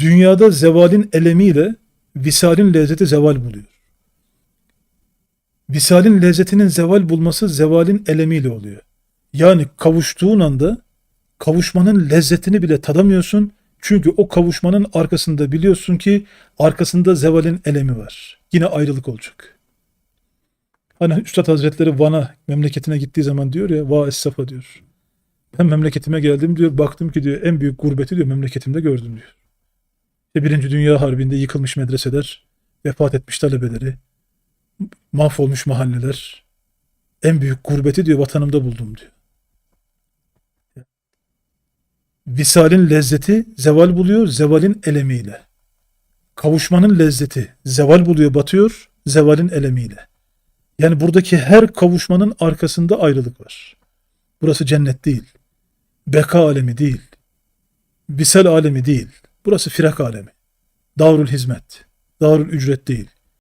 dünyada zevalin elemiyle visalin lezzeti zeval buluyor. Visalin lezzetinin zeval bulması zevalin elemiyle oluyor. Yani kavuştuğun anda kavuşmanın lezzetini bile tadamıyorsun. Çünkü o kavuşmanın arkasında biliyorsun ki arkasında zevalin elemi var. Yine ayrılık olacak. Hani Üstad Hazretleri Van'a memleketine gittiği zaman diyor ya va es-safa diyor. Ben memleketime geldim diyor baktım ki diyor en büyük gurbeti diyor memleketimde gördüm diyor. İşte Birinci Dünya Harbi'nde yıkılmış medreseler, vefat etmiş talebeleri, mahvolmuş mahalleler, en büyük gurbeti diyor vatanımda buldum diyor. Visalin lezzeti zeval buluyor, zevalin elemiyle. Kavuşmanın lezzeti zeval buluyor, batıyor, zevalin elemiyle. Yani buradaki her kavuşmanın arkasında ayrılık var. Burası cennet değil. Beka alemi değil. Visal alemi değil. Burası firak alemi. Darül hizmet. Darül ücret değil.